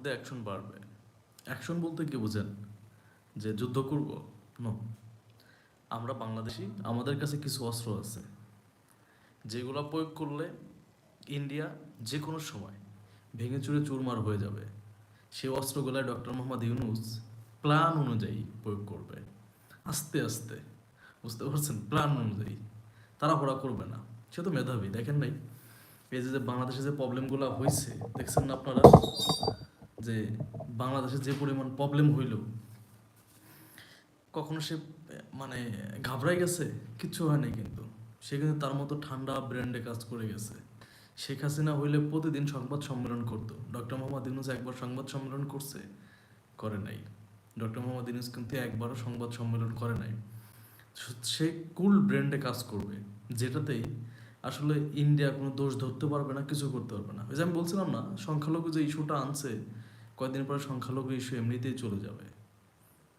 মধ্যে অ্যাকশন বাড়বে। অ্যাকশন বলতে কি বোঝেন? যে যুদ্ধ করব? নো আমরা বাংলাদেশি, আমাদের কাছে কিছু অস্ত্র আছে। যেগুলো প্রয়োগ করলে ইন্ডিয়া যে কোনো সময় ভেঙে চুরে চুরমার হয়ে যাবে। সেই অস্ত্রগুলো ডক্টর মোহাম্মদ ইউনুস প্ল্যান অনুযায়ী প্রয়োগ করবে। আস্তে আস্তে। বুঝতে পারছেন? প্ল্যান অনুযায়ী। তারা হোড়া করবে না। সে তো মেধাবী, দেখেন নাই? এই যে বাংলাদেশে যে প্রবলেমগুলো হয়েছে দেখছেন না আপনারা? যে বাংলাদেশে যে পরিমাণ প্রবলেম হইল, কখনো সে মানে ঘাবড়াই গেছে? কিচ্ছু হয় নাই কিন্তু। সে কিন্তু তার মতো ঠান্ডা ব্র্যান্ডে কাজ করে গেছে। শেখ হাসিনা হইলে প্রতিদিন সংবাদ সম্মেলন করতো। ডক্টর মোহাম্মদ ইউনুস একবার সংবাদ সম্মেলন করছে, করে নাই। ডক্টর মোহাম্মদ ইউনুস কিন্তু একবারও সংবাদ সম্মেলন করে নাই। সে কুল ব্র্যান্ডে কাজ করবে যেটাতেই আসলে ইন্ডিয়া কোনো দোষ ধরতে পারবে না, কিছু করতে পারবে না। ওই যে আমি বলছিলাম না, সংখ্যালঘু যে ইস্যুটা আনছে কয়েকদিন পরে সংখ্যালঘু ইস্যু এমনিতেই চলে যাবে।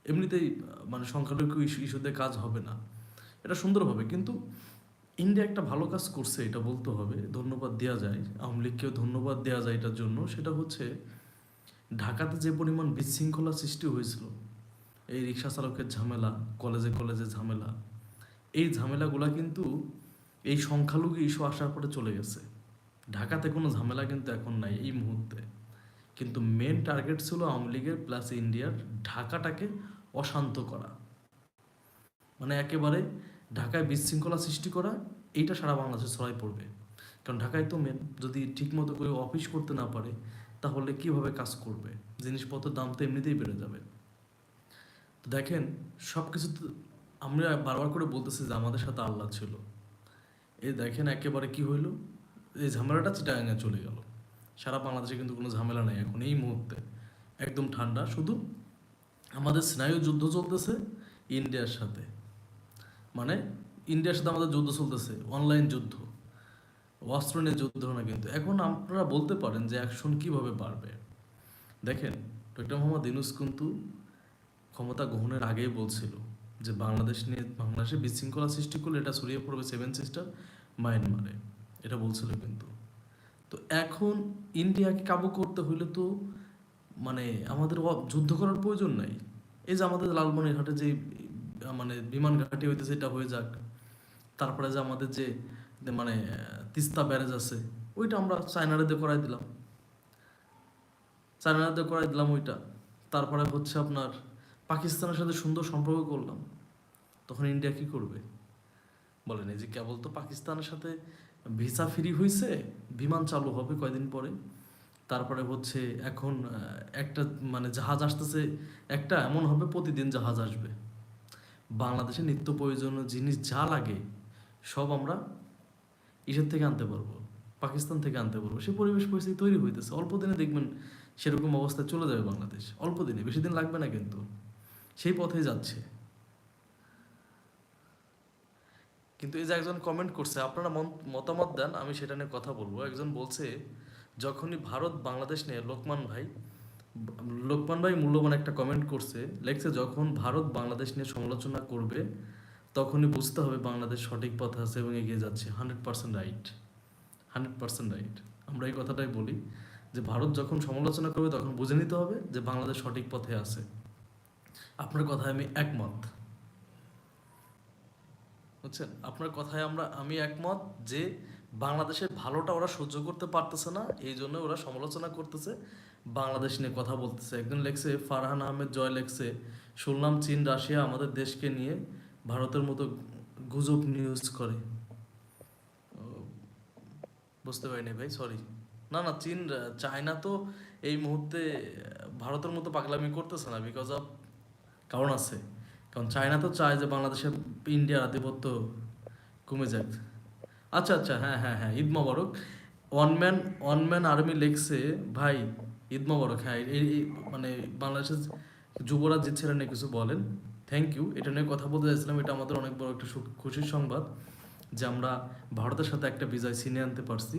এমনিতেই মানে সংখ্যালঘু ইস্যু ইস্যুতে কাজ হবে না। এটা সুন্দর হবে, কিন্তু ইন্ডিয়া একটা ভালো কাজ করছে, এটা বলতে হবে। ধন্যবাদ দেওয়া যায়, আওয়ামী লীগকেও ধন্যবাদ দেওয়া যায় এটার জন্য। সেটা হচ্ছে, ঢাকাতে যে পরিমাণ বিশৃঙ্খলা সৃষ্টি হয়েছিল, এই রিক্সা চালকের ঝামেলা, কলেজে কলেজে ঝামেলা, এই ঝামেলাগুলা কিন্তু এই সংখ্যালঘু ইস্যু আসার পরে চলে গেছে। ঢাকাতে কোনো ঝামেলা কিন্তু এখন নাই এই মুহূর্তে। কিন্তু মেন টার্গেট ছিল আওয়ামী লীগের প্লাস ইন্ডিয়ার ঢাকাটাকে অশান্ত করা। মানে একেবারে ঢাকায় বিশৃঙ্খলা সৃষ্টি করা, এইটা সারা বাংলাদেশে ছড়াই পড়বে। কারণ ঢাকায় তো মেন যদি ঠিকমতো করে অফিস করতে না পারে, তাহলে কীভাবে কাজ করবে? জিনিসপত্রের দাম তো এমনিতেই বেড়ে যাবে। তো দেখেন সব কিছু আমরা বারবার করে বলতেছি যে আমাদের সাথে আল্লাহ ছিল। এই দেখেন একেবারে কি হইল? এই ঝামেলাটা চিটাগাঙে চলে গেল। সারা বাংলাদেশে কিন্তু কোনো ঝামেলা নেই এখন এই মুহূর্তে। একদম ঠান্ডা, শুধু আমাদের স্নায়ু যুদ্ধ চলতেছে ইন্ডিয়ার সাথে। মানে ইন্ডিয়ার সাথে আমাদের যুদ্ধ চলতেছে, অনলাইন যুদ্ধ। অস্ত্র নিয়ে যুদ্ধ না কিন্তু। এখন আপনারা বলতে পারেন যে অ্যাকশন কীভাবে বাড়বে। দেখেন ডক্টর মোহাম্মদ ইনুস কিন্তু ক্ষমতা গ্রহণের আগেই বলছিল যে বাংলাদেশ নিয়ে, বাংলাদেশে বিশৃঙ্খলা সৃষ্টি করলে এটা ছড়িয়ে পড়বে সেভেন সিস্টার মায়ানমারে এটা বলছিল কিন্তু। তো এখন ইন্ডিয়াকে কাবু করতে হইলে তো মানে আমাদের যুদ্ধ করার প্রয়োজন নাই। এই যে আমাদের লালমনিরহাটে যে মানে বিমান ঘাঁটি হইতেছে, এটা হয়ে যাক। তারপরে যে আমাদের যে মানে তিস্তা ব্যারেজ আছে, ওইটা আমরা চায়নারাতে করাই দিলাম। চায়নারাতে করাই দিলাম ওইটা। তারপরে হচ্ছে আপনার পাকিস্তানের সাথে সুন্দর সম্পর্ক করলাম। তখন ইন্ডিয়া কি করবে? বলেন, এই যে কেবল তো পাকিস্তানের সাথে ভিসা ফ্রি হয়েছে বিমান চালু হবে কয়দিন পরে। তারপরে হচ্ছে এখন একটা মানে জাহাজ আসতেছে একটা, এমন হবে প্রতিদিন জাহাজ আসবে। বাংলাদেশে নিত্য প্রয়োজনীয় জিনিস যা লাগে, সব আমরা ইসের থেকে আনতে পারব, পাকিস্তান থেকে আনতে পারব। সে পরিবেশ পরিস্থিতি তৈরি হইতেছে। অল্প দিনে দেখবেন সেরকম অবস্থায় চলে যাবে বাংলাদেশ। অল্প দিনে, বেশি দিন লাগবে না কিন্তু। সেই পথে যাচ্ছে। কিন্তু এই যে একজন কমেন্ট করছে, আপনারা মতামত দেন, আমি সেটা নিয়ে কথা বলব। একজন বলছে, যখনই ভারত বাংলাদেশ নিয়ে লোকমান ভাই লোকমান ভাই মূল্যবান একটা কমেন্ট করছে, লেখছে, যখন ভারত বাংলাদেশ নিয়ে সমালোচনা করবে, তখনই বুঝতে হবে বাংলাদেশ সঠিক পথে আছে এবং এগিয়ে যাচ্ছে। Hundred percent right. Hundred percent right. আমরা এই কথাটাই বলি যে, ভারত যখন সমালোচনা করবে, তখন বুঝে নিতে হবে যে, বাংলাদেশ সঠিক পথে আছে। আপনার কথায় আমি একমত। বুঝছেন? আপনার কথায় আমরা, আমি একমত যে বাংলাদেশের ভালোটা ওরা সহ্য করতে পারতেছে না, এই জন্য ওরা সমালোচনা করতেছে, বাংলাদেশ নিয়ে কথা বলতেছে। একজন লেখছে, ফারহান আহমেদ জয় লেখছে, শুনলাম চীন, রাশিয়া আমাদের দেশকে নিয়ে ভারতের মতো গুজব নিউজ করে। বুঝতে পারিনি ভাই সরি না না, চীন, চায়না তো এই মুহূর্তে ভারতের মতো পাগলামি করতেছে না বিকজ অফ কারণ আছে। কারণ চায়না তো চায় যে বাংলাদেশে ইন্ডিয়ার আধিপত্য কমে যাক। আচ্ছা আচ্ছা হ্যাঁ হ্যাঁ হ্যাঁ Eid Mubarak. One man one man army লেখছে ভাই, ঈদ মোবারক হ্যাঁ এই মানে বাংলাদেশের যুবরাজ জিতছিলেন নিয়ে কিছু বলেন। থ্যাংক ইউ এটা নিয়ে কথা বলতে চাইছিলাম এটা আমাদের অনেক বড় একটা খুশির সংবাদ যে আমরা ভারতের সাথে একটা বিজয় ছিনিয়ে আনতে পারছি।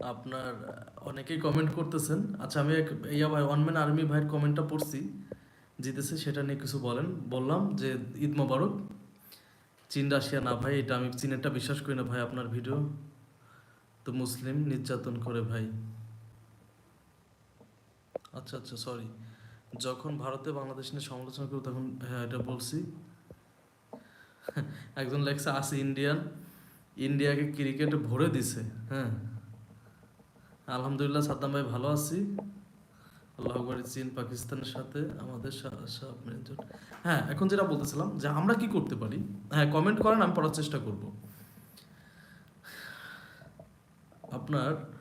আপনার অনেকেই কমেন্ট করতেছেন। আচ্ছা আমি এক, ইয়া ভাই ওয়ান ম্যান আর্মি ভাইয়ের কমেন্টটা পড়ছি। জিতেছে, সেটা নিয়ে কিছু বলেন। বললাম যে, ঈদ মোবারক। চীন, রাশিয়া, না ভাই, এটা আমি চীনেরটা বিশ্বাস করি না ভাই আপনার ভিডিও তো মুসলিম নির্যাতন করে ভাই। আচ্ছা আচ্ছা সরি যখন ভারতে বাংলাদেশ নিয়ে সমালোচনা করব, তখন হ্যাঁ এটা বলছি। একজন লেখছে, আসি, ইন্ডিয়ান। ইন্ডিয়াকে ক্রিকেটে ভরে দিছে। হ্যাঁ। আলহামদুলিল্লাহ সাদ্দাম ভাই ভালো আছি। আল্লাহ আকবার, চীন পাকিস্তানের সাথে আমাদের হ্যাঁ এখন যেটা বলতেছিলাম যে আমরা কি করতে পারি? হ্যাঁ কমেন্ট করেন আমি পড়ার চেষ্টা করব। আপনার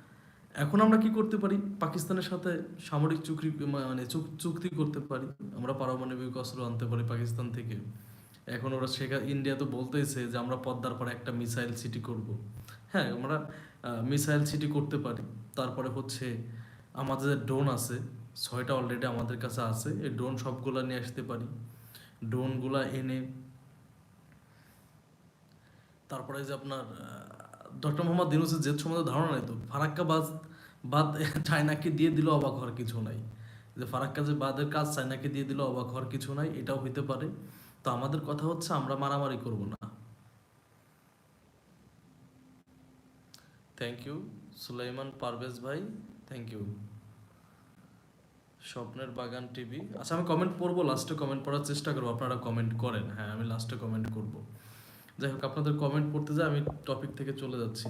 এখন আমরা কি করতে পারি? পাকিস্তানের সাথে সামরিক চুক্তি মানে চুক- চুক্তি করতে পারি। আমরা পারমাণবিক অস্ত্র আনতে পারি পাকিস্তান থেকে। এখন ওরা শেখা ইন্ডিয়া তো বলতেইছে যে আমরা পদ্মার পরে একটা মিসাইল সিটি করব। হ্যাঁ আমরা মিসাইল সিটি করতে পারি। তারপরে হচ্ছে আমাদের ড্রোন আছে, ছয়টা অলরেডি আমাদের কাছে আছে। এই ড্রোন সবগুলা নিয়ে আসতে পারি। ড্রোনগুলা এনে, তারপরে যে আপনার ডক্টর মোহাম্মদ দিনুসের জেদ সম্বন্ধে ধারণা নেই তো? ফারাক্কা বাদ বাদ চায়নাকে দিয়ে দিল অবাক হওয়ার কিছু নাই। যে ফারাক্কা যে বাদের কাজ চায়নাকে দিয়ে দিল অবাক হওয়ার কিছু নাই, এটাও হইতে পারে। তো আমাদের কথা হচ্ছে আমরা মারামারি করব না। থ্যাংক ইউ সুলাইমান পারভেজ ভাই থ্যাংক ইউ স্বপ্নের বাগান টিভি আচ্ছা আমি কমেন্ট পড়ব লাস্টে কমেন্ট পড়ার চেষ্টা করব আপনারা কমেন্ট করেন হ্যাঁ আমি লাস্টে কমেন্ট করব যাই হোক আপনাদের কমেন্ট পড়তে যাই আমি টপিক থেকে চলে যাচ্ছি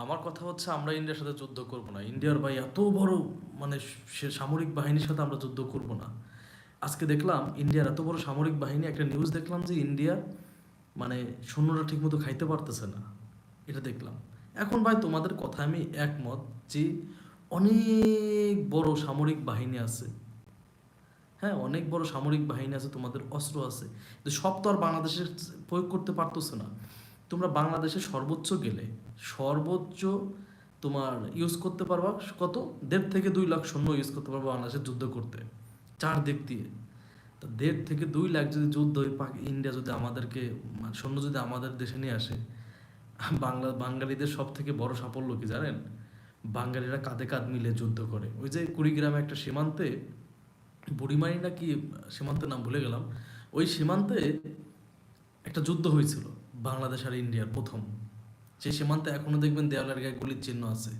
আমার কথা হচ্ছে আমরা ইন্ডিয়ার সাথে যুদ্ধ করব না ইন্ডিয়ার ভাই এত বড় মানে সামরিক বাহিনীর সাথে আমরা যুদ্ধ করব না আজকে দেখলাম ইন্ডিয়ার এত বড় সামরিক বাহিনী, একটা নিউজ দেখলাম যে ইন্ডিয়ার মানে সৈন্যরা ঠিকমতো খাইতে পারতেছে না। এটা দেখলাম। এখন ভাই তোমাদের কথা আমি একমত যে অনেক বড় সামরিক বাহিনী আছে। হ্যাঁ অনেক বড় সামরিক বাহিনী আছে, তোমাদের অস্ত্র আছে। কিন্তু সব তো আর বাংলাদেশের প্রয়োগ করতে পারতেছে না। তোমরা বাংলাদেশে সর্বোচ্চ গেলে, সর্বোচ্চ তোমার ইউজ করতে পারবা কত? দেড় থেকে দুই লাখ সৈন্য ইউজ করতে পারবা বাংলাদেশে যুদ্ধ করতে। চার দিক দিয়ে। তো দেড় থেকে দুই লাখ যদি যুদ্ধ পাক ইন্ডিয়া যদি আমাদেরকে মানে সৈন্য যদি আমাদের দেশে নিয়ে আসে, বাংলা, বাঙালিদের সব থেকে বড় সাফল্য কি জানেন? বাঙালিরা কাঁধে কাঁধ মিলে যুদ্ধ করে। ওই যে কুড়িগ্রামে একটা সীমান্তে, বুড়িমারি না কি সীমান্তের নাম ভুলে গেলাম, ওই সীমান্তে একটা যুদ্ধ হয়েছিল, বাংলাদেশ আর ইন্ডিয়ার প্রথম। সেই সীমান্তে এখনও দেখবেন দেওয়ালের গায়ে গুলির চিহ্ন আছে।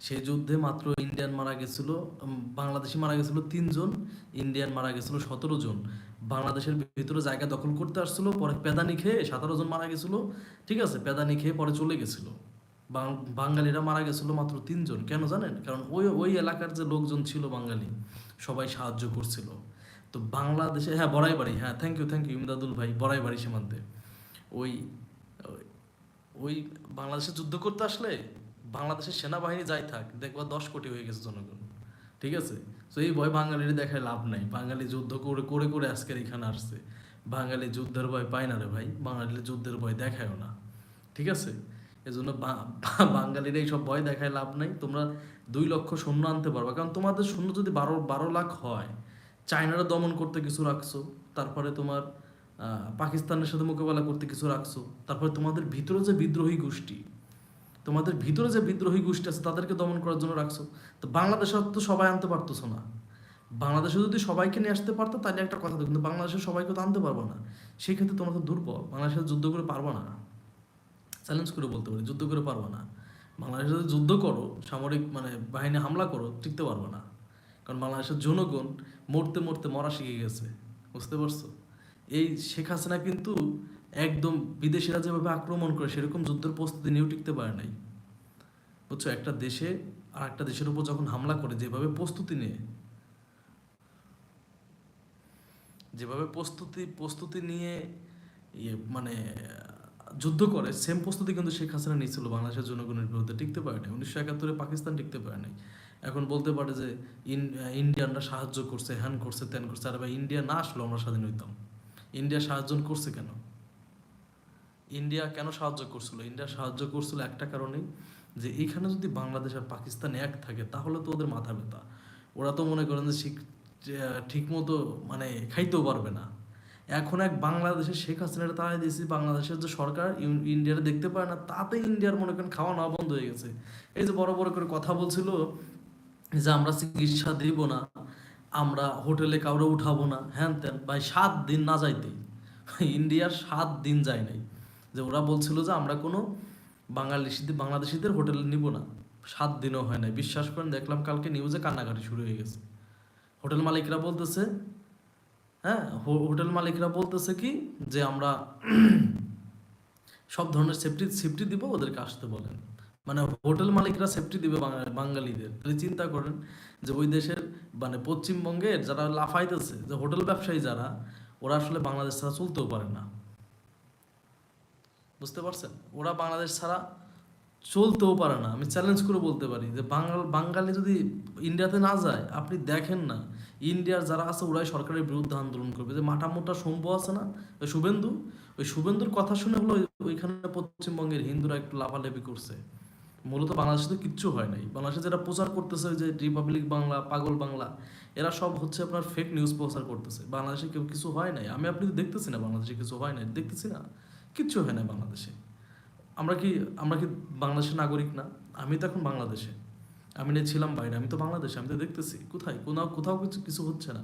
সেই যুদ্ধে মাত্র ইন্ডিয়ান মারা গেছিল বাংলাদেশি মারা গেছিল তিনজন ইন্ডিয়ান মারা গেছিল সতেরো জন। বাংলাদেশের ভিতরে জায়গা দখল করতে আসছিল, পরে পেদানি খেয়ে সতেরো জন মারা গেছিল, ঠিক আছে? পেদানি খেয়ে পরে চলে গেছিল। বাঙালিরা মারা গেছিল মাত্র তিনজন। কেন জানেন? কারণ ওই ওই এলাকার যে লোকজন ছিল বাঙালি, সবাই সাহায্য করছিল। তো বাংলাদেশে হ্যাঁ বড়াই বাড়ি হ্যাঁ thank you thank you Imdadul ভাই বড়াই বাড়ি সীমান্তে। ওই- ওই বাংলাদেশে যুদ্ধ করতে আসলে? বাংলাদেশের সেনাবাহিনী যাই থাক, দেখবা দশ কোটি হয়ে গেছে জনগণ। ঠিক আছে? তো এই ভয় বাঙালির দেখায় লাভ নাই। বাঙালি যুদ্ধ করে করে করে আজকের এখানে আসছে। বাঙালি যুদ্ধের ভয় পায় না রে ভাই। বাঙালি যুদ্ধের ভয় দেখায়ও না। ঠিক আছে? এজন্য বাঙালির এই সব ভয় দেখায় লাভ নাই। তোমরা দুই লক্ষ সৈন্য আনতে পারবা। কারণ তোমাদের সৈন্য যদি বারো বারো লাখ হয়, চায়নারা দমন করতে কিছু রাখছো, তারপরে তোমার পাকিস্তানের সাথে মোকাবেলা করতে কিছু রাখছো, তারপরে তোমাদের ভিতরে যে বিদ্রোহী গোষ্ঠী তোমাদের ভিতরে যে বিদ্রোহী গোষ্ঠী আছে, তাদেরকে দমন করার জন্য রাখছো। তো বাংলাদেশে তো সবাই আনতে পারতেছো না। বাংলাদেশে যদি সবাইকে নিয়ে আসতে পারতো, তাহলে একটা কথা কিন্তু বাংলাদেশে সবাইকে তো আনতে পারব না। সেই ক্ষেত্রে তোমরা তো দুর্বল। বাংলাদেশে যুদ্ধ করে পারব না। চ্যালেঞ্জ করে বলতে পারি, যুদ্ধ করে পারব না। বাংলাদেশে যদি যুদ্ধ করো, সামরিক মানে বাহিনী হামলা করো, টিকতে পারব না। কারণ বাংলাদেশের জনগণ মরতে মরতে মরা শিখে গেছে। বুঝতে পারছ? এই শেখ হাসিনা কিন্তু একদম বিদেশিরা যেভাবে আক্রমণ করে, সেরকম যুদ্ধের প্রস্তুতি নিয়েও টিকতে পারে নাই। বুঝছ? একটা দেশে আর একটা দেশের উপর যখন হামলা করে, যেভাবে প্রস্তুতি নিয়ে, যেভাবে প্রস্তুতি প্রস্তুতি নিয়ে ইয়ে মানে যুদ্ধ করে সেম প্রস্তুতি কিন্তু শেখ হাসিনা নিয়েছিল বাংলাদেশের জনগণের বিরুদ্ধে। টিকতে পারে নাই। উনিশশো একাত্তরে পাকিস্তান টিকতে পারে নাই। এখন বলতে পারে যে, ইন- ইন্ডিয়ানরা সাহায্য করছে, হ্যান করছে, ত্যান করছে। আর ভাই, ইন্ডিয়া না আসলো আমরা স্বাধীন হইতাম। ইন্ডিয়া সাহায্য করছে কেন? ইন্ডিয়া কেন সাহায্য করছিল? ইন্ডিয়া সাহায্য করছিল একটা কারণেই যে এখানে যদি বাংলাদেশ আর পাকিস্তান এক থাকে, তাহলে তো ওদের মাথা ব্যথা। ওরা তো মনে করেন যে ঠিক মতো মানে খাইতেও পারবে না। এখন এক বাংলাদেশের শেখ হাসিনার তাড়াই দিয়েছি, বাংলাদেশের যে সরকার ইন্ডিয়ারে দেখতে পায় না, তাতে ইন্ডিয়ার মনে করেন খাওয়া নেওয়া বন্ধ হয়ে গেছে। এই যে বড় বড় করে কথা বলছিল যে আমরা চিকিৎসা দিব না, আমরা হোটেলে কাউরে উঠাবো না, হ্যান ত্যান, ভাই সাত দিন না যাইতেই। ইন্ডিয়ার সাত দিন যায় নাই। যে ওরা বলছিল যে আমরা কোনো বাঙালিদের বাংলাদেশিদের হোটেলে নিব না। সাত দিনও হয় নাই। বিশ্বাস করেন, দেখলাম কালকে নিউজে কান্নাকাটি শুরু হয়ে গেছে। হোটেল মালিকরা বলতেছে হ্যাঁ হোটেল মালিকরা বলতেছে কি যে আমরা সব ধরনের সেফটি সেফটি দিব, ওদেরকে আসতে বলেন। মানে হোটেল মালিকরা সেফটি দিবে বাঙালিদের। তাহলে চিন্তা করেন যে ওই দেশের মানে পশ্চিমবঙ্গের যারা লাফাইতেছে, যে হোটেল ব্যবসায়ী যারা, ওরা আসলে বাংলাদেশ ছাড়া চলতেও পারে না। বুঝতে পারছেন? ওরা বাংলাদেশ ছাড়া চলতেও পারে না। আমি চ্যালেঞ্জ করে বলতে পারি যে বাঙাল বাঙালি যদি ইন্ডিয়াতে না যায়, আপনি দেখেন না। ইন্ডিয়ার যারা আছে, ওরাই সরকারের বিরুদ্ধে আন্দোলন করবে। যে মাঠা মোটা আছে না, ওই শুভেন্দু, ওই শুভেন্দুর কথা শুনে হলো ওইখানে পশ্চিমবঙ্গের হিন্দুরা একটু লাফালাফি করছে। মূলত বাংলাদেশে তো কিচ্ছু হয় নাই। বাংলাদেশে যেটা প্রচার করতেছে যে রিপাবলিক বাংলা, পাগল বাংলা, এরা সব হচ্ছে আপনার ফেক নিউজ প্রচার করতেছে। বাংলাদেশে কেউ কিছু হয় নাই। আমি আপনি দেখতেছি না বাংলাদেশে কিছু হয় নাই। দেখতেছি না। কিচ্ছু হয় না বাংলাদেশে। আমরা কি আমরা কি বাংলাদেশের নাগরিক না? আমি তো এখন বাংলাদেশে। আমি না ছিলাম বাইরে, আমি তো বাংলাদেশে, আমি তো দেখতেছি। কোথায়? কোথাও কোথাও কিছু কিছু হচ্ছে না।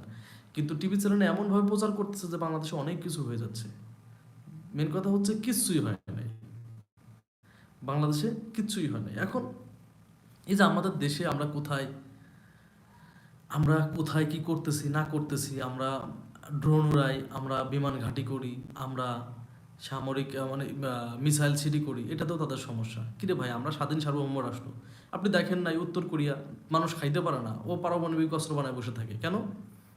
কিন্তু টিভি চ্যানেলে এমনভাবে প্রচার করতেছে যে বাংলাদেশে অনেক কিছু হয়ে যাচ্ছে। মেন কথা হচ্ছে কিচ্ছুই হয় নাই। বাংলাদেশে কিচ্ছুই হয় নাই। এখন এই যে আমাদের দেশে আমরা কোথায় আমরা কোথায় কি করতেছি, না করতেছি, আমরা ড্রোন উড়াই, আমরা বিমান ঘাঁটি করি, আমরা সামরিক মানে মিসাইল সিটি করি এটা তো তাদের সমস্যা। কিরে ভাই, আমরা স্বাধীন সার্বভৌম রাষ্ট্র। আপনি দেখেন নাই উত্তর কোরিয়া, মানুষ খাইতে পারে না। ও পারমাণবিক অস্ত্র বানায় বসে থাকে। কেন?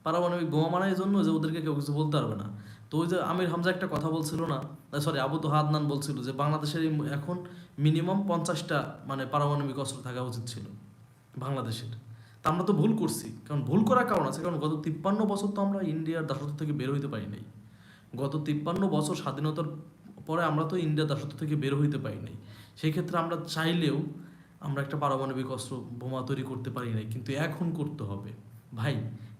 পারমাণবিক বোমা বানায় জন্য যে ওদেরকে কেউ কিছু বলতে পারবে না। তো ওই যে আমির হামজা একটা কথা বলছিল না সরি আবু তো হাদনান বলছিল যে বাংলাদেশের এখন মিনিমাম পঞ্চাশটা মানে পারমাণবিক অস্ত্র থাকা উচিত ছিল বাংলাদেশের। তা আমরা তো ভুল করছি। কারণ ভুল করার কারণ আছে। কারণ গত তিপ্পান্ন বছর তো আমরা ইন্ডিয়ার দাসত্ব থেকে বের হইতে পারি নাই। গত তিপ্পান্ন বছর স্বাধীনতার পরে আমরা তো ইন্ডিয়া দাসত্ব থেকে বের হইতে পারি নাই। সেই ক্ষেত্রে আমরা চাইলেও আমরা একটা পারমাণবিক অস্ত্র বোমা তৈরি করতে পারি নাই, কিন্তু এখন করতে হবে। ভাই,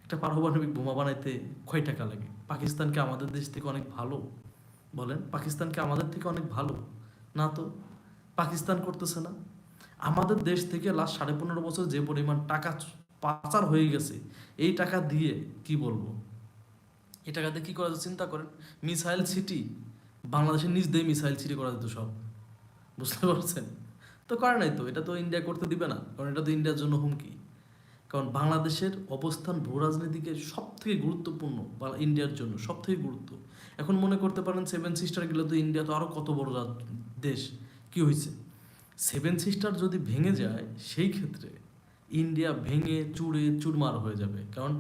একটা পারমাণবিক বোমা বানাইতে কয় টাকা লাগে? পাকিস্তানকে আমাদের দেশ থেকে অনেক ভালো? বলেন পাকিস্তানকে আমাদের থেকে অনেক ভালো? না তো, পাকিস্তান করতেছে না। আমাদের দেশ থেকে লাস্ট সাড়ে পনেরো বছর যে পরিমাণ টাকা পাচার হয়ে গেছে, এই টাকা দিয়ে কি বলব? এই টাকা দিয়ে কি করা যায় চিন্তা করেন, মিসাইল সিটি, বাংলাদেশের নিজ দিয়ে মিসাইল সিটি করা যেত সব। বুঝতে পারছেন? তো করে নাই তো, এটা তো ইন্ডিয়া করতে দিবে না, কারণ এটা তো ইন্ডিয়ার জন্য হুমকি। কারণ বাংলাদেশের অবস্থান ভূ রাজনীতিকে সব থেকে গুরুত্বপূর্ণ, বা ইন্ডিয়ার জন্য সব থেকে গুরুত্ব। এখন মনে করতে পারেন সেভেন সিস্টার গেলে তো ইন্ডিয়া তো আরও কত বড় দেশ, কি হয়েছে সেভেন সিস্টার যদি ভেঙে যায়, সেই ক্ষেত্রে ইন্ডিয়া ভেঙে, চুড়ে, চুরমার হয়ে যাবে। কারণ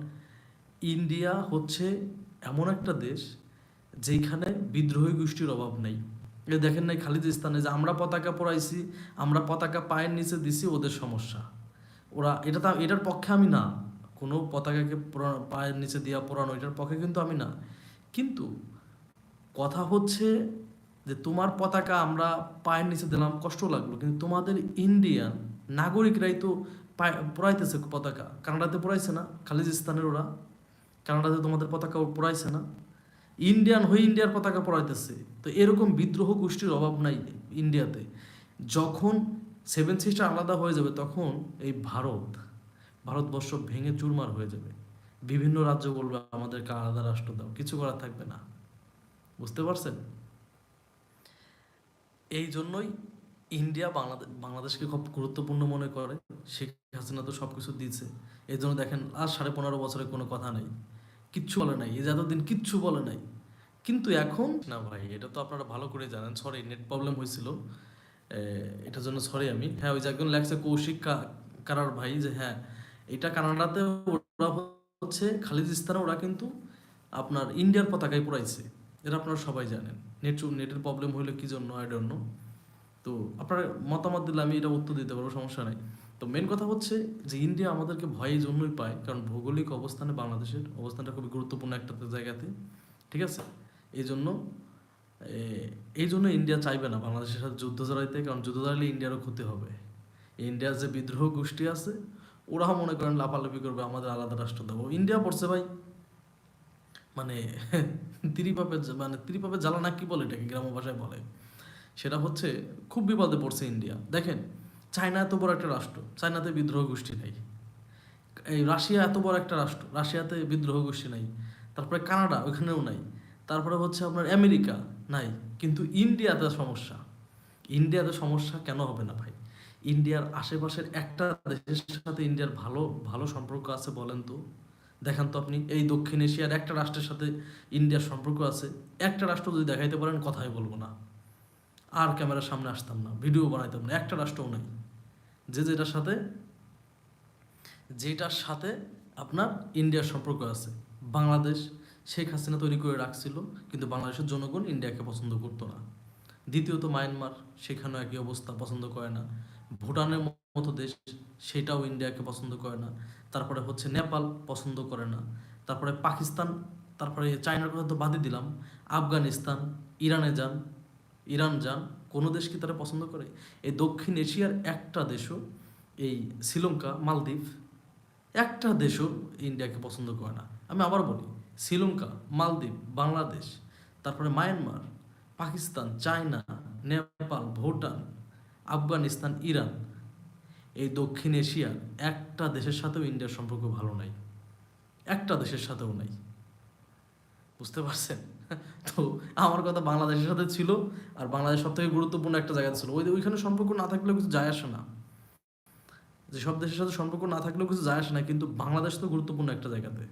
ইন্ডিয়া হচ্ছে এমন একটা দেশ যেখানে বিদ্রোহী গোষ্ঠীর অভাব নেই। এ দেখেন নাই খালিদিস্তানে যে আমরা পতাকা পড়াইছি, আমরা পতাকা পায়ের নিচে দিছি, ওদের সমস্যা। ওরা, এটা তো, এটার পক্ষে আমি না। কোনো পতাকাকে পায়ের নিচে দেওয়া পড়ানো, এটার পক্ষে কিন্তু আমি না। কিন্তু কথা হচ্ছে যে তোমার পতাকা আমরা পায়ের নিচে দিলাম, কষ্ট লাগল। কিন্তু তোমাদের ইন্ডিয়ান নাগরিকরাই তো পড়াইতেছে পতাকা। কানাডাতে পড়াইছে না খালিজিস্তানের ওরা। কানাডাতে তোমাদের পতাকা পড়াইছে না? ইন্ডিয়ান হয়ে ইন্ডিয়ার পতাকা পড়াইতেছে। তো এরকম বিদ্রোহ গোষ্ঠীর অভাব নাই ইন্ডিয়াতে। যখন সেভেন সিস্টার আলাদা হয়ে যাবে, তখন এই ভারত, ভারতবর্ষ ভেঙে চুরমার হয়ে যাবে। বিভিন্ন রাজ্য বলবে আমাদেরকে আলাদা রাষ্ট্র দাও, কিছু করার থাকবে না। বুঝতে পারছেন? এই জন্যই ইন্ডিয়া বাংলাদেশ বাংলাদেশকে খুব গুরুত্বপূর্ণ মনে করে, শেখ হাসিনা তো সব কিছু দিয়েছে। এই জন্য দেখেন, আর সাড়ে পনেরো বছরে কোনো কথা নেই। কিচ্ছু বলে নাই, এই যে এতদিন কিচ্ছু বলে নাই। কিন্তু এখন না ভাই, এটা তো আপনারা ভালো করে জানেন সরি নেট প্রবলেম হয়েছিল। এটার জন্য সরি আমি। হ্যাঁ ওই যে একজন লেখছে কৌশিক কারার ভাই যে হ্যাঁ এটা কানাডাতে ওরা হচ্ছে খালিদিস্তানে ওরা কিন্তু আপনার ইন্ডিয়ার পতাকায় পড়াইছে। এটা আপনারা সবাই জানেন। নেট, নেটের প্রবলেম হইলে কি জন্য? আই ডোন্ট নো তো আপনার মতামত দিলে আমি এটা উত্তর দিতে পারব, সমস্যা নাই। তো মেন কথা হচ্ছে যে ইন্ডিয়া আমাদেরকে ভয় জন্যই পায়, কারণ ভৌগোলিক অবস্থানে বাংলাদেশের অবস্থানটা খুবই গুরুত্বপূর্ণ একটা জায়গাতে, ঠিক আছে? এই জন্য এই জন্য ইন্ডিয়া চাইবে না বাংলাদেশের সাথে যুদ্ধ জড়াইতে, কারণ যুদ্ধ জড়াইলে ইন্ডিয়ারও ক্ষতি হবে। ইন্ডিয়ার যে বিদ্রোহ গোষ্ঠী আছে, ওরাও মনে করেন লাফালাফি করবে, আমাদের আলাদা রাষ্ট্র দেবো। ইন্ডিয়া পড়ছে ভাই মানে ত্রিপাপে মানে ত্রিপাপে জ্বালা না কি বলে এটাকে গ্রাম্য ভাষায় বলে? সেটা হচ্ছে খুব বিপদে পড়ছে ইন্ডিয়া। দেখেন, চায়না এত বড় একটা রাষ্ট্র, চায়নাতে বিদ্রোহ গোষ্ঠী নেই। এই রাশিয়া এত বড় একটা রাষ্ট্র, রাশিয়াতে বিদ্রোহ গোষ্ঠী নাই। তারপরে কানাডা, ওখানেও নাই। তারপরে হচ্ছে আপনার আমেরিকা, নাই। কিন্তু ইন্ডিয়াতে সমস্যা। ইন্ডিয়াতে সমস্যা কেন হবে না ভাই? ইন্ডিয়ার আশেপাশের একটা দেশের সাথে ইন্ডিয়ার ভালো ভালো সম্পর্ক আছে বলেন তো। দেখান তো আপনি, এই দক্ষিণ এশিয়ার একটা রাষ্ট্রের সাথে ইন্ডিয়ার সম্পর্ক আছে। একটা রাষ্ট্র যদি দেখাইতে পারেন, কথাই বলব না। আর ক্যামেরার সামনে আসতাম না, ভিডিও বানাইতাম না, একটা রাষ্ট্রও নাই। যে যেটার সাথে যেটার সাথে আপনার ইন্ডিয়ার সম্পর্ক আছে। বাংলাদেশ শেখ হাসিনা তৈরি করে রাখছিল, কিন্তু বাংলাদেশের জনগণ ইন্ডিয়াকে পছন্দ করতো না। দ্বিতীয়ত মায়ানমার, সেখানেও একই অবস্থা, পছন্দ করে না। ভুটানের মতো দেশ, সেটাও ইন্ডিয়াকে পছন্দ করে না। তারপরে হচ্ছে নেপাল, পছন্দ করে না। তারপরে পাকিস্তান, তারপরে চায়নার কথা তো বাদই দিলাম। আফগানিস্তান, ইরানে যান ইরান যান, কোনো দেশ কি তারা পছন্দ করে? এই দক্ষিণ এশিয়ার একটা দেশও, এই শ্রীলঙ্কা, মালদ্বীপ, একটা দেশও ইন্ডিয়াকে পছন্দ করে না। আমি আবার বলি, শ্রীলঙ্কা, মালদ্বীপ, বাংলাদেশ, তারপরে Myanmar, Pakistan, China, Nepal, Bhutan, Afghanistan, Iran. এই দক্ষিণ এশিয়ার একটা দেশের সাথেও ইন্ডিয়ার সম্পর্ক ভালো নাই। একটা দেশের সাথেও নাই। বুঝতে পারছেন? তো আমার কথা বাংলাদেশের সাথে ছিল আর বাংলাদেশ সব থেকে গুরুত্বপূর্ণ একটা জায়গা ছিল। ওই ওইখানে সম্পর্ক না থাকলেও কিছু যায় আসে না। যে সব দেশের সাথে সম্পর্ক না থাকলেও কিছু যায় আসে না, কিন্তু বাংলাদেশ তো গুরুত্বপূর্ণ একটা জায়গাতে।